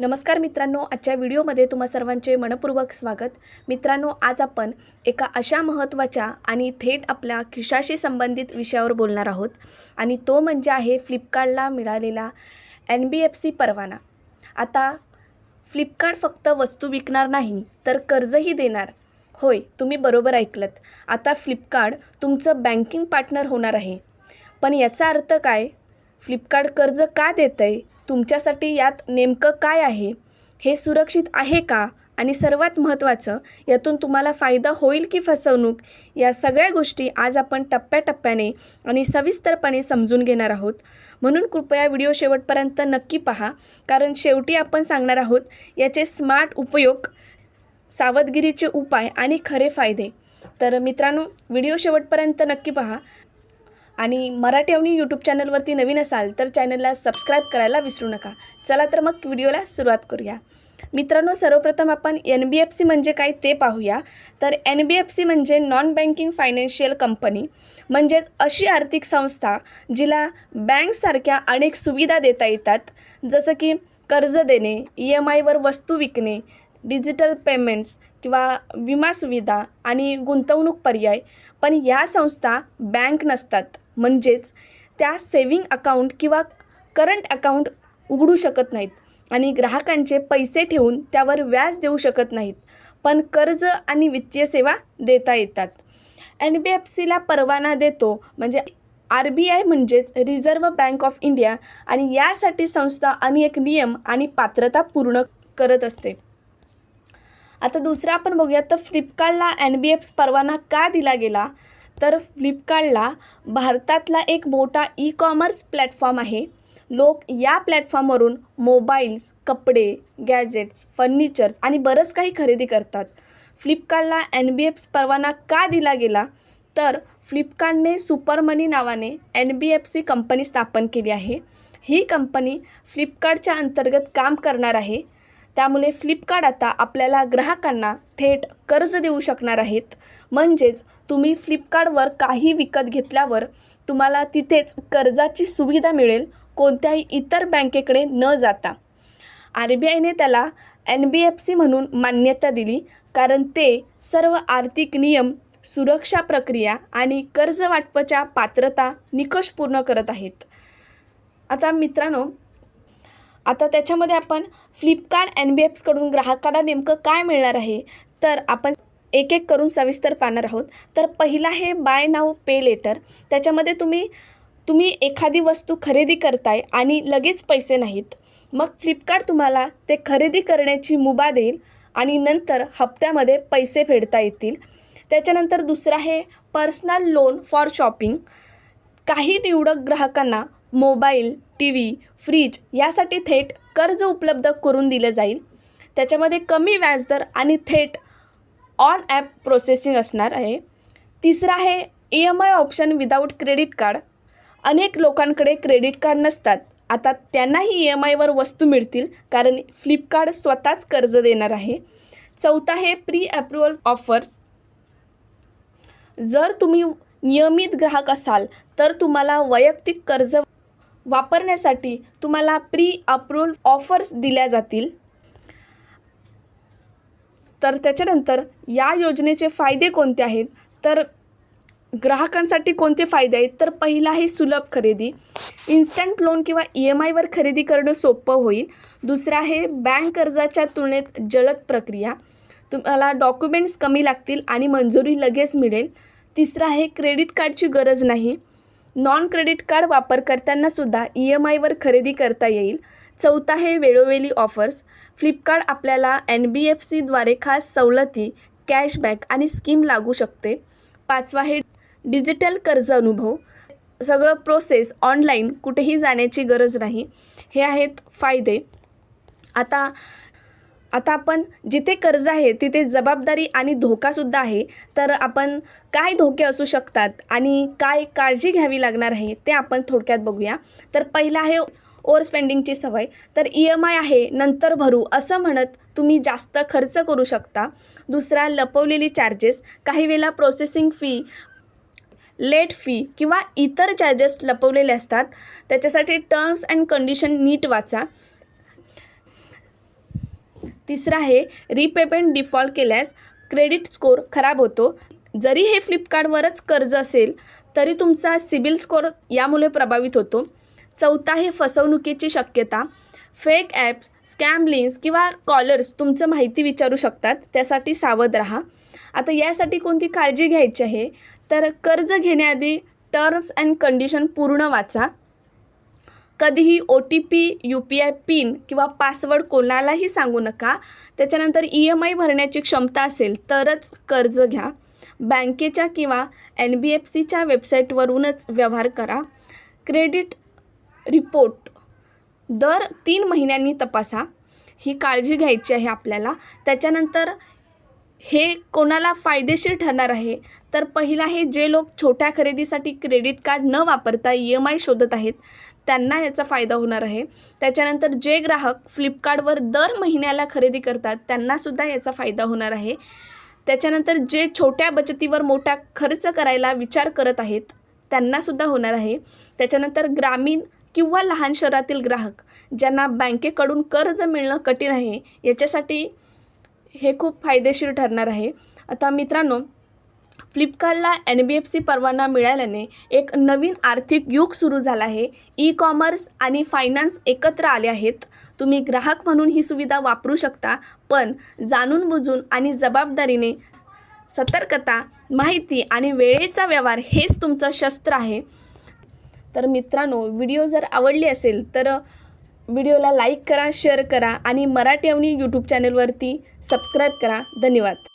नमस्कार मित्रांनो आजच्या व्हिडिओमध्ये तुम्हा सर्वांचे मनपूर्वक स्वागत. मित्रांनो आज आपण एका अशा महत्त्वाच्या आणि थेट आपल्या खिशाशी संबंधित विषयावर बोलणार आहोत. आणि तो म्हणजे आहे फ्लिपकार्टला मिळालेला एन बी एफ सी परवाना. आता फ्लिपकार्ट फक्त वस्तू विकणार नाही तर कर्जही देणार. होय तुम्ही बरोबर ऐकलत. आता फ्लिपकार्ट तुमचं बँकिंग पार्टनर होणार आहे. पण याचा अर्थ काय? फ्लिपकार्ट कर्ज का देतं आहे तुमच्यासाठी यात नेमकं काय आहे? हे सुरक्षित आहे का? आणि सर्वात महत्त्वाचं यातून तुम्हाला फायदा होईल की फसवणूक? या सगळ्या गोष्टी आज आपण टप्प्याटप्प्याने आणि सविस्तरपणे समजून घेणार आहोत. म्हणून कृपया व्हिडिओ शेवटपर्यंत नक्की पहा कारण शेवटी आपण सांगणार आहोत याचे स्मार्ट उपयोग सावधगिरीचे उपाय आणि खरे फायदे. तर मित्रांनो व्हिडिओ शेवटपर्यंत नक्की पहा. आणि मराठी अवनी यूट्यूब चॅनलवरती नवीन असाल तर चॅनलला सबस्क्राईब करायला विसरू नका. चला तर मग व्हिडिओला सुरुवात करूया. मित्रांनो सर्वप्रथम आपण एन बी एफ सी म्हणजे काय ते पाहूया. तर एन बी एफ सी म्हणजे नॉन बँकिंग फायनान्शियल कंपनी म्हणजेच अशी आर्थिक संस्था जिला बँकसारख्या अनेक सुविधा देता येतात. जसं की कर्ज देणे ई एम आयवर वस्तू विकणे डिजिटल पेमेंट्स किंवा विमा सुविधा आणि गुंतवणूक पर्याय. पण ह्या संस्था बँक नसतात. म्हणजेच त्या सेविंग अकाउंट किंवा करंट अकाउंट उघडू शकत नाहीत. आणि ग्राहकांचे पैसे ठेवून त्यावर व्याज देऊ शकत नाहीत. पण कर्ज आणि वित्तीय सेवा देता येतात. एन बी एफ सीला परवाना देतो म्हणजे आर बी आय म्हणजेच रिझर्व्ह बँक ऑफ इंडिया आणि यासाठी संस्था अनेक नियम आणि पात्रता पूर्ण करत असते. आता दुसरं आपण बघूया तर फ्लिपकार्टला एन बी एफ परवाना का दिला गेला? तर फ्लिपकार्टला भारतातला एक मोठा ई कॉमर्स प्लॅटफॉर्म आहे. लोक या प्लॅटफॉर्मवरून मोबाईल्स कपडे गॅजेट्स फर्निचर्स आणि बरंच काही खरेदी करतात. फ्लिपकार्टला एन बी एफ परवाना का दिला गेला? तर फ्लिपकार्टने सुपरमनी नावाने N B F C company स्थापन केली आहे. ही कंपनी फ्लिपकार्टच्या अंतर्गत काम करणार आहे. त्यामुळे फ्लिपकार्ट आता आपल्याला ग्राहकांना थेट कर्ज देऊ शकणार आहेत. म्हणजेच तुम्ही फ्लिपकार्टवर काही विकत घेतल्यावर तुम्हाला तिथेच कर्जाची सुविधा मिळेल कोणत्याही इतर बँकेकडे न जाता. आर बी आयने त्याला एन बी एफ सी म्हणून मान्यता दिली कारण ते सर्व आर्थिक नियम सुरक्षा प्रक्रिया आणि कर्ज वाटपाच्या पात्रता निकष पूर्ण करत आहेत. आता मित्रांनो आता त्याच्यामध्ये आपण फ्लिपकार्ट एन बी एफ्सकडून ग्राहकाला नेमकं काय मिळणार आहे? तर आपण एक एक करून सविस्तर पाहणार आहोत. तर पहिला आहे बाय नाव पे लेटर त्याच्यामध्ये तुम्ही तुम्ही एखादी वस्तू खरेदी करताय आणि लगेच पैसे नाहीत. मग फ्लिपकार्ट तुम्हाला ते खरेदी करण्याची मुभा देईल आणि नंतर हप्त्यामध्ये पैसे फेडता येतील. त्याच्यानंतर दुसरं आहे पर्सनल लोन फॉर शॉपिंग काही निवडक ग्राहकांना मोबाईल टी व्ही फ्रीज यासाठी थेट कर्ज उपलब्ध करून दिलं जाईल. त्याच्यामध्ये कमी व्याजदर आणि थेट ऑन ॲप प्रोसेसिंग असणार आहे. तिसरं आहे E M I option without credit card. अनेक लोकांकडे क्रेडिट कार्ड नसतात. आता त्यांनाही ई एम आयवर वस्तू मिळतील कारण फ्लिपकार्ट स्वतःच कर्ज देणार आहे. चौथा आहे प्री अप्रुव्हल ऑफर्स. जर तुम्ही नियमित ग्राहक असाल तर तुम्हाला वैयक्तिक कर्ज वापरण्यासाठी तुम्हाला प्री अप्रूव्ह ऑफर्स दिल्या जातील. तर त्याच्यानंतर या योजनेचे फायदे कोणते आहेत? तर ग्राहकांसाठी कोणते फायदे आहेत? तर पहिला आहे सुलभ खरेदी. इन्स्टंट लोन किंवा ई एम आयवर खरेदी करणं सोपं होईल. दुसरं आहे बँक कर्जाच्या तुलनेत जलद प्रक्रिया. तुम्हाला डॉक्युमेंट्स कमी लागतील आणि मंजुरी लगेच मिळेल. तिसरं आहे क्रेडिट कार्डची गरज नाही. नॉन क्रेडिट कार्ड वापरकर्त्यांनासुद्धा ई एम आयवर खरेदी करता येईल. चौथा आहे वेळोवेळी ऑफर्स फ्लिपकार्ट आपल्याला एन बी एफ सीद्वारे खास सवलती कॅशबॅक आणि स्कीम लागू शकते. पाचवा आहे डिजिटल कर्ज अनुभव. सगळं प्रोसेस ऑनलाईन कुठेही जाण्याची गरज नाही. हे आहेत फायदे. आता आता आपण जिथे कर्ज आहे तिथे जबाबदारी आणि धोकासुद्धा आहे. तर आपण काय धोके असू शकतात आणि काय काळजी घ्यावी लागणार आहे ते आपण थोडक्यात बघूया. तर पहिलं आहे ओवर स्पेंडिंगची सवय. तर ई एम आय आहे नंतर भरू असं म्हणत तुम्ही जास्त खर्च करू शकता. दुसरा लपवलेली चार्जेस काही वेळेला प्रोसेसिंग फी लेट फी किंवा इतर चार्जेस लपवलेले असतात. त्याच्यासाठी टर्म्स अँड कंडिशन नीट वाचा. तिसरं आहे रिपेमेंट डिफॉल्ट केल्यास क्रेडिट स्कोअर खराब होतो. जरी हे फ्लिपकार्टवरच कर्ज असेल तरी तुमचा सिबिल स्कोअर यामुळे प्रभावित होतो. चौथा आहे फसवणुकीची शक्यता. फेक ॲप्स स्कॅम लिंक्स किंवा कॉलर्स तुमचं माहिती विचारू शकतात त्यासाठी सावध राहा. आता यासाठी कोणती काळजी घ्यायची आहे? तर कर्ज घेण्याआधी टर्म्स अँड कंडिशन पूर्ण वाचा. कधीही O T P U P I PIN किंवा पासवर्ड कोणालाही सांगू नका. त्याच्यानंतर ई एम आय भरण्याची क्षमता असेल तरच कर्ज घ्या. बँकेच्या किंवा एन बी एफ सीच्या वेबसाईटवरूनच व्यवहार करा. क्रेडिट रिपोर्ट दर तीन महिन्यांनी तपासा. ही काळजी घ्यायची आहे आपल्याला. त्याच्यानंतर हे कोणाला फायदेशीर ठरणार आहे? तर पहिलं आहे जे लोक छोट्या खरेदीसाठी क्रेडिट कार्ड न वापरता ई एम आय शोधत आहेत त्यांना याचा फायदा होणार आहे. त्याच्यानंतर जे ग्राहक फ्लिपकार्टवर दर महिन्याला खरेदी करतात त्यांनासुद्धा याचा फायदा होणार आहे. त्याच्यानंतर जे छोट्या बचतीवर मोठा खर्च करायला विचार करत आहेत त्यांनासुद्धा होणार आहे. त्याच्यानंतर ग्रामीण किंवा लहान शहरातील ग्राहक ज्यांना बँकेकडून कर्ज मिळणं कठीण आहे याच्यासाठी हे खूप फायदेशीर ठरणार आहे. आता मित्रांनो फ्लिपकार्टला एन बी एफ सी परवाना मिळाल्याने एक नवीन आर्थिक युग सुरू झाला आहे. ई कॉमर्स आणि फायनान्स एकत्र आले आहेत. तुम्ही ग्राहक म्हणून ही सुविधा वापरू शकता पण जाणून बुजून आणि जबाबदारीने सतर्कता माहिती आणि वेळेचा व्यवहार हेच तुमचं शस्त्र आहे. तर मित्रांनो व्हिडिओ जर आवडली असेल तर व्हिडिओला लाईक करा शेअर करा आणि मराठी अवनी यूट्यूब चॅनलवरती सबस्क्राईब करा. धन्यवाद.